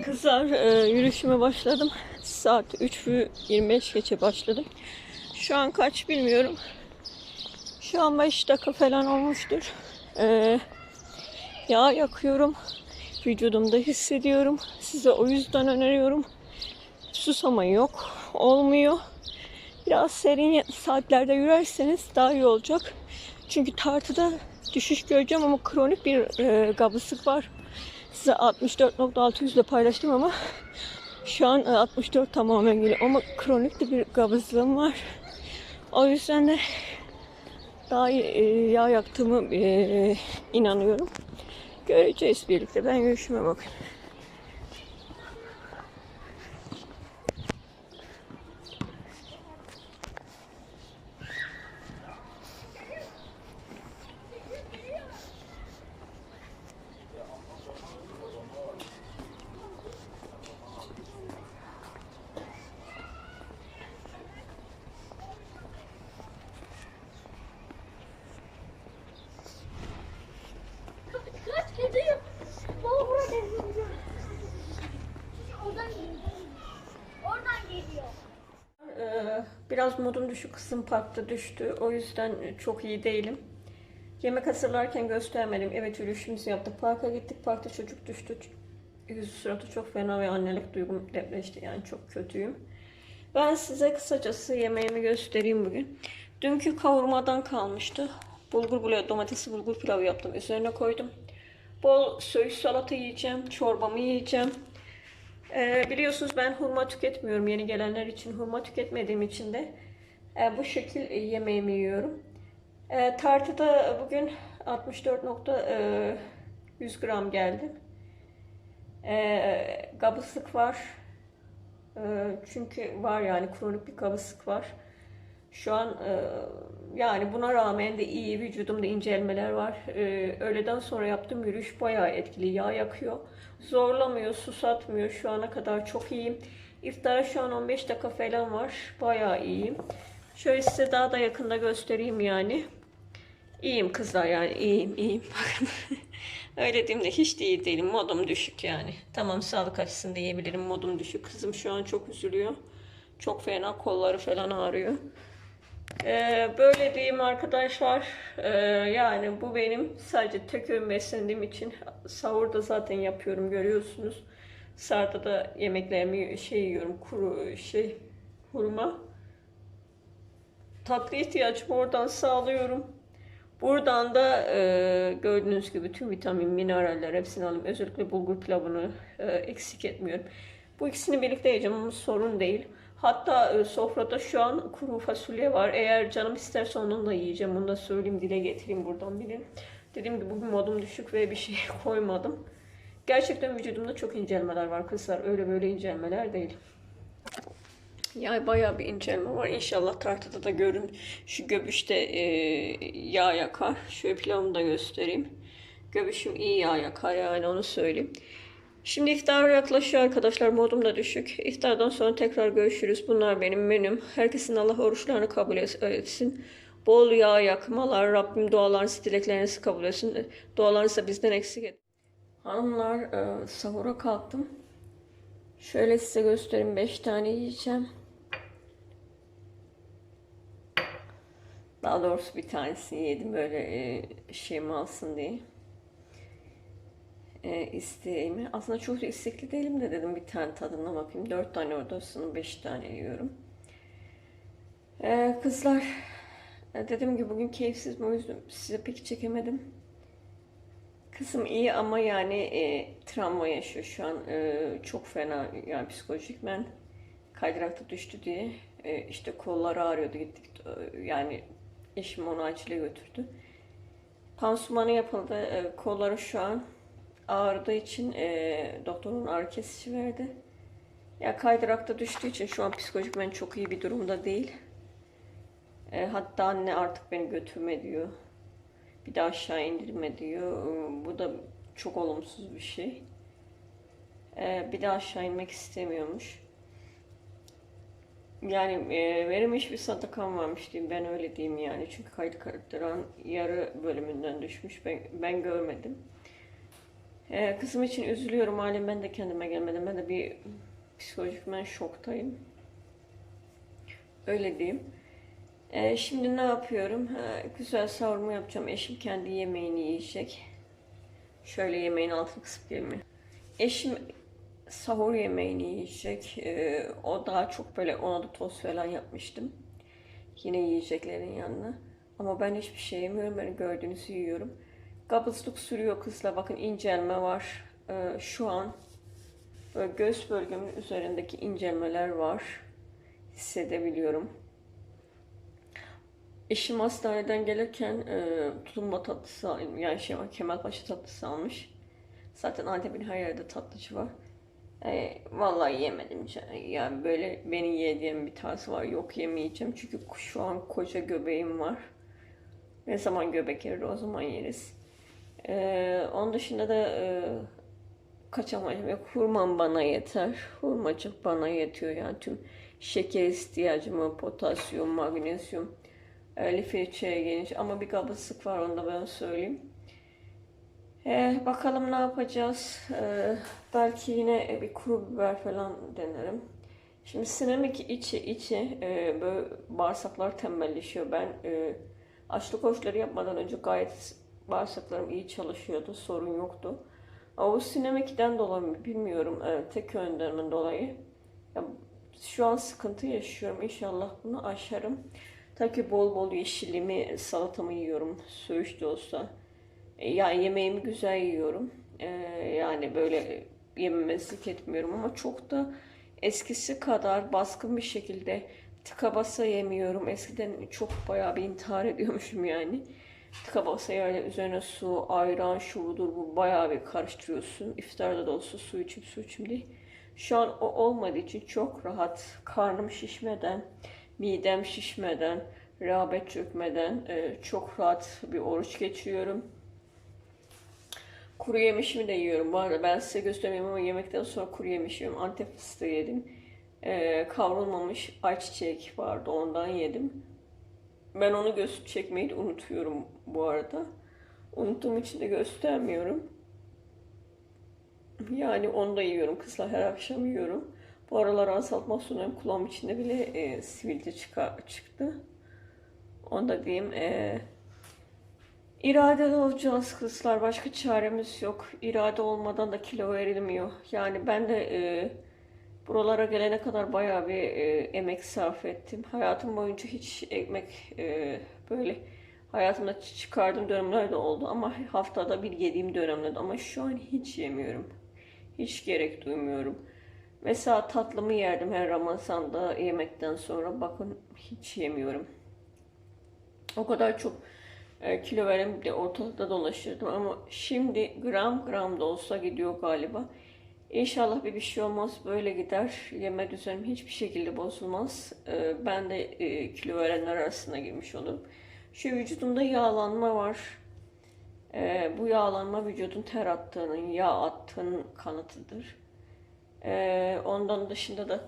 Kızlar e, yürüyüşüme başladım. Saat 3.25 geçe başladım. Şu an kaç bilmiyorum. Şu an 5 dakika falan olmuştur. E, yağ yakıyorum. Vücudumda hissediyorum. Size o yüzden öneriyorum. Susama yok. Olmuyor. Biraz serin saatlerde yürürseniz daha iyi olacak. Çünkü tartıda düşüş göreceğim ama kronik bir e, kabızlık var. Size 64.600 ile paylaştım ama şu an e, 64 tamamen geliyor. Ama kronik de bir kabızlığım var. O yüzden de daha iyi e, yağ yaktığımı e, inanıyorum. Göreceğiz birlikte. Ben yürüyüşüme bakayım. Biraz modum düşük kısım parkta düştü. O yüzden çok iyi değilim. Yemek hazırlarken göstermedim. Evet yürüyüşümüzü yaptık. Parka gittik. Parkta çocuk düştü. Yüzü suratı çok fena ve annelik duygum depreşti. Yani çok kötüyüm. Ben size kısacası yemeğimi göstereyim bugün. Dünkü kavurmadan kalmıştı. Bulgur pilavı, domatesli bulgur pilavı yaptım. Üzerine koydum. Bol söğüş salata yiyeceğim. Çorbamı yiyeceğim. Ee, biliyorsunuz ben hurma tüketmiyorum. Yeni gelenler için hurma tüketmediğim için de e, bu şekil e, yemeğimi yiyorum. E, tartıda bugün 64.100 gram geldi. E, kabızlık var. E, çünkü var yani kronik bir kabızlık var. Şu an e, yani buna rağmen de iyi vücudumda incelmeler var. E, öğleden sonra yaptığım yürüyüş bayağı etkili. Yağ yakıyor. Zorlamıyor, susatmıyor. Şu ana kadar çok iyiyim. İftara şu an 15 dakika falan var. Bayağı iyiyim. Şöyle size daha da yakında göstereyim yani. İyiyim kızlar yani iyiyim iyiyim. Bakın öyle diyeyim de hiç de değilim. Modum düşük yani. Tamam sağlık açısından diyebilirim modum düşük. Kızım şu an çok üzülüyor. Çok fena kolları falan ağrıyor. Ee, böyle diyeyim arkadaşlar. Ee, yani bu benim sadece tek öğün beslendiğim için sahurda zaten yapıyorum görüyorsunuz. Sarda da yemeklerimi şey yiyorum kuru şey hurma. Tatlı ihtiyacımı oradan sağlıyorum. Buradan da e, gördüğünüz gibi tüm vitamin, mineraller hepsini alıyorum. Özellikle bulgur pilavını e, eksik etmiyorum. Bu ikisini birlikte yiyeceğim ama sorun değil. Hatta e, sofrada şu an kuru fasulye var. Eğer canım isterse onunla da yiyeceğim. Bunu da söyleyeyim, dile getireyim buradan bilin. Dediğim gibi bugün modum düşük ve bir şey koymadım. Gerçekten vücudumda çok incelmeler var kızlar. Öyle böyle incelmeler değil. Ya bayağı bir incelme var. İnşallah tartıda da görün. Şu göbüşte e, yağ yakar. Şöyle pilavımı da göstereyim. Göbüşüm iyi yağ yakar yani onu söyleyeyim. Şimdi iftar yaklaşıyor arkadaşlar. Modum da düşük. İftardan sonra tekrar görüşürüz. Bunlar benim menüm. Herkesin Allah oruçlarını kabul etsin. Bol yağ yakmalar. Rabbim dualarınızı, dileklerinizi kabul etsin. Dualarınızı bizden eksik et. Hanımlar e, sahura kalktım. Şöyle size göstereyim. 5 tane yiyeceğim. Daha doğrusu bir tanesini yedim böyle e, şeyim alsın diye. E, isteğimi. Aslında çok istekli değilim de dedim bir tane tadına bakayım. Dört tane oradasın, beş tane yiyorum. E, kızlar, e, dediğim gibi bugün keyifsiz o yüzden size pek çekemedim. Kızım iyi ama yani e, travma yaşıyor şu an. E, çok fena yani psikolojik ben kaydırakta düştü diye e, işte kolları ağrıyordu gittik e, yani eşim onu acile götürdü. Pansumanı yapıldı. E, kolları şu an ağrıdığı için e, doktorun ağrı kesici verdi. Ya kaydırakta düştüğü için şu an psikolojik ben çok iyi bir durumda değil. E, hatta anne artık beni götürme diyor. Bir daha aşağı indirme diyor. E, Bu da çok olumsuz bir şey. E, bir daha aşağı inmek istemiyormuş. Yani e, benim hiçbir sadakam varmış diyeyim. Ben öyle diyeyim yani. Çünkü kaydı kaydıran yarı bölümünden düşmüş. Ben, ben görmedim. Ee, kızım için üzülüyorum. Halen ben de kendime gelmedim. Ben de bir psikolojik ben şoktayım. Öyle diyeyim. Ee, şimdi ne yapıyorum? Ha, güzel savurumu yapacağım. Eşim kendi yemeğini yiyecek. Şöyle yemeğin altını kısıp mi? Eşim sahur yemeğini yiyecek. Ee, o daha çok böyle ona da tost falan yapmıştım. Yine yiyeceklerin yanına. Ama ben hiçbir şey yemiyorum. Ben gördüğünüzü yiyorum. Kabızlık sürüyor kızla. Bakın incelme var. Ee, şu an böyle göğüs bölgemin üzerindeki incelmeler var. Hissedebiliyorum. Eşim hastaneden gelirken e, tulumba tatlısı yani şey var Kemalpaşa tatlısı almış. Zaten Antep'in her yerde tatlıcı var. E, vallahi yemedim. Yani böyle beni yediğim bir tarzı var. Yok yemeyeceğim çünkü şu an koca göbeğim var. Ne zaman göbek erir o zaman yeriz. E, onun dışında da e, kaçamayacağım. Yok, hurmam bana yeter. Hurmacık bana yetiyor yani tüm şeker ihtiyacımı, potasyum, magnezyum, e, lif içeriği geniş ama bir kabızlık var onu da ben söyleyeyim. E, bakalım ne yapacağız. E, belki yine bir kuru biber falan denerim. Şimdi sinemik içi içi e, böyle bağırsaklar tembelleşiyor. Ben e, açlık koşuları yapmadan önce gayet bağırsaklarım iyi çalışıyordu. Sorun yoktu. Ama bu sinemikten dolayı bilmiyorum. E, tek yönden dolayı. Ya, şu an sıkıntı yaşıyorum. İnşallah bunu aşarım. Tabii ki bol bol yeşilimi, salatamı yiyorum. Söğüş de olsa. E, yani yemeğimi güzel yiyorum. E, yani böyle yememezlik etmiyorum ama çok da eskisi kadar baskın bir şekilde tıka basa yemiyorum. Eskiden çok bayağı bir intihar ediyormuşum yani. Tıka basa yani üzerine su, ayran, şu budur bu bayağı bir karıştırıyorsun. İftarda da olsa su içip su içim değil. Şu an o olmadığı için çok rahat karnım şişmeden, midem şişmeden, rağbet çökmeden e, çok rahat bir oruç geçiriyorum. Kuru yemişimi de yiyorum. Bu arada ben size göstermeyeyim ama yemekten sonra kuru yemiş. Antep fıstığı yedim. E, kavrulmamış ayçiçek vardı ondan yedim. Ben onu göz çekmeyi de unutuyorum bu arada. Unuttuğum için de göstermiyorum. Yani onu da yiyorum. Kızlar her akşam yiyorum. Bu aralar ansaltma sunuyorum. Kulağım içinde bile e, sivilce çıka, çıktı. Onu da diyeyim. E, iradeli olacağız kızlar. Başka çaremiz yok. İrade olmadan da kilo verilmiyor. Yani ben de e, buralara gelene kadar bayağı bir e, emek sarf ettim. Hayatım boyunca hiç ekmek e, böyle hayatımda çıkardığım dönemler de oldu. Ama haftada bir yediğim dönemler de. Ama şu an hiç yemiyorum. Hiç gerek duymuyorum. Mesela tatlımı yerdim her Ramazan'da yemekten sonra. Bakın hiç yemiyorum. O kadar çok e, kilo verem de ortalıkta dolaşırdım ama şimdi gram gram da olsa gidiyor galiba. İnşallah bir bir şey olmaz. Böyle gider. Yeme düzenim hiçbir şekilde bozulmaz. E, ben de e, kilo verenler arasına girmiş olurum. Şu vücudumda yağlanma var. E, bu yağlanma vücudun ter attığının, yağ attığının kanıtıdır. E, ondan dışında da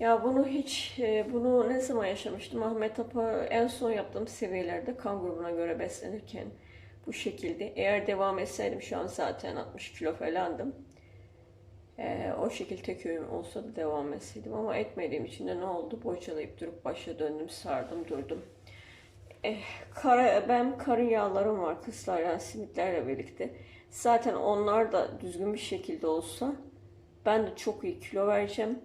ya bunu hiç, e, bunu ne zaman yaşamıştım? Ahmet Apa en son yaptığım seviyelerde kan grubuna göre beslenirken bu şekilde. Eğer devam etseydim şu an zaten 60 kilo falandım. E, o şekilde tek öğün olsa da devam etseydim ama etmediğim için de ne oldu? Boçalayıp durup başa döndüm, sardım, durdum. Eh, kara, ben karın yağlarım var kızlar yani simitlerle birlikte. Zaten onlar da düzgün bir şekilde olsa ben de çok iyi kilo vereceğim.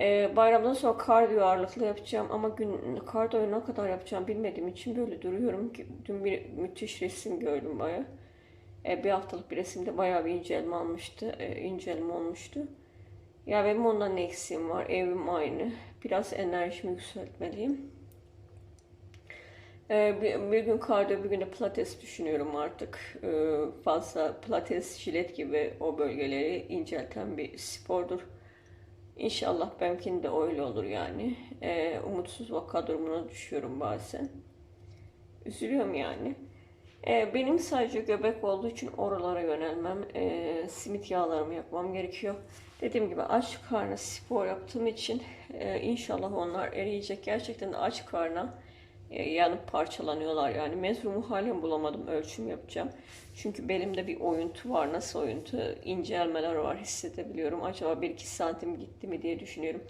Ee, bayramdan sonra kardiyo ağırlıklı yapacağım ama gün kardiyoyu ne kadar yapacağım bilmediğim için böyle duruyorum ki dün bir müthiş resim gördüm baya. Ee, bir haftalık bir resimde bayağı bir incelme almıştı, ee, incelme olmuştu. Ya benim ondan ne eksiğim var, evim aynı. Biraz enerjimi yükseltmeliyim. Ee, bir, bir gün kardiyo, bir gün de pilates düşünüyorum artık. Ee, fazla pilates, jilet gibi o bölgeleri incelten bir spordur. İnşallah benimkinin de öyle olur yani. Ee, umutsuz vaka durumuna düşüyorum bazen. Üzülüyorum yani. Ee, benim sadece göbek olduğu için oralara yönelmem, ee, simit yağlarımı yapmam gerekiyor. Dediğim gibi aç karnı spor yaptığım için ee, inşallah onlar eriyecek. Gerçekten aç karnına e, yanıp parçalanıyorlar yani. Mezrumu halen bulamadım ölçüm yapacağım. Çünkü belimde bir oyuntu var. Nasıl oyuntu? İncelmeler var hissedebiliyorum. Acaba 1-2 santim gitti mi diye düşünüyorum.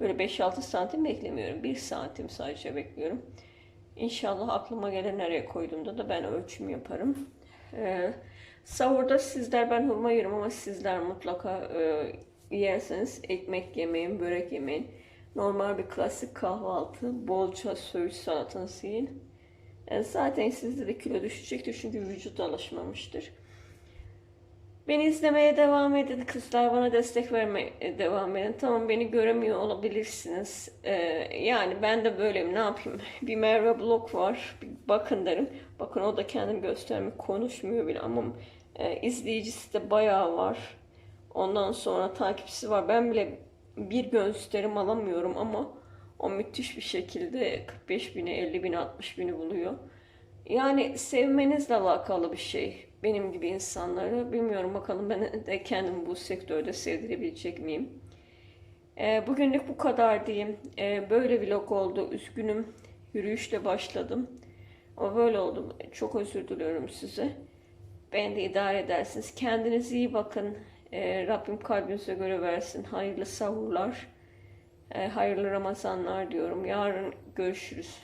Böyle 5-6 santim beklemiyorum. 1 santim sadece bekliyorum. İnşallah aklıma gelen nereye koyduğumda da ben ölçüm yaparım. Ee, sahurda sizler ben hurma yerim ama sizler mutlaka e, yerseniz ekmek yemeyin, börek yemeyin. Normal bir klasik kahvaltı, bolça söğüş salatanızı yiyin. E, zaten sizde de kilo düşecektir çünkü vücut alışmamıştır. Beni izlemeye devam edin kızlar. Bana destek vermeye devam edin. Tamam beni göremiyor olabilirsiniz. Ee, yani ben de böyleyim. Ne yapayım? Bir Merve blog var. Bir bakın derim. Bakın o da kendini göstermiyor. Konuşmuyor bile ama e, izleyicisi de bayağı var. Ondan sonra takipçisi var. Ben bile bir gösterim alamıyorum ama o müthiş bir şekilde 45 bini, 50 bini, 60 bini buluyor. Yani sevmenizle alakalı bir şey. Benim gibi insanları. Bilmiyorum bakalım ben de kendimi bu sektörde sevdirebilecek miyim? Ee, bugünlük bu kadar diyeyim. Ee, böyle vlog oldu. Üzgünüm. Yürüyüşle başladım. Ama böyle oldu. Çok özür diliyorum size. Ben de idare edersiniz. Kendinize iyi bakın. Ee, Rabbim kalbinize göre versin. Hayırlı sahurlar. Ee, hayırlı Ramazanlar diyorum. Yarın görüşürüz.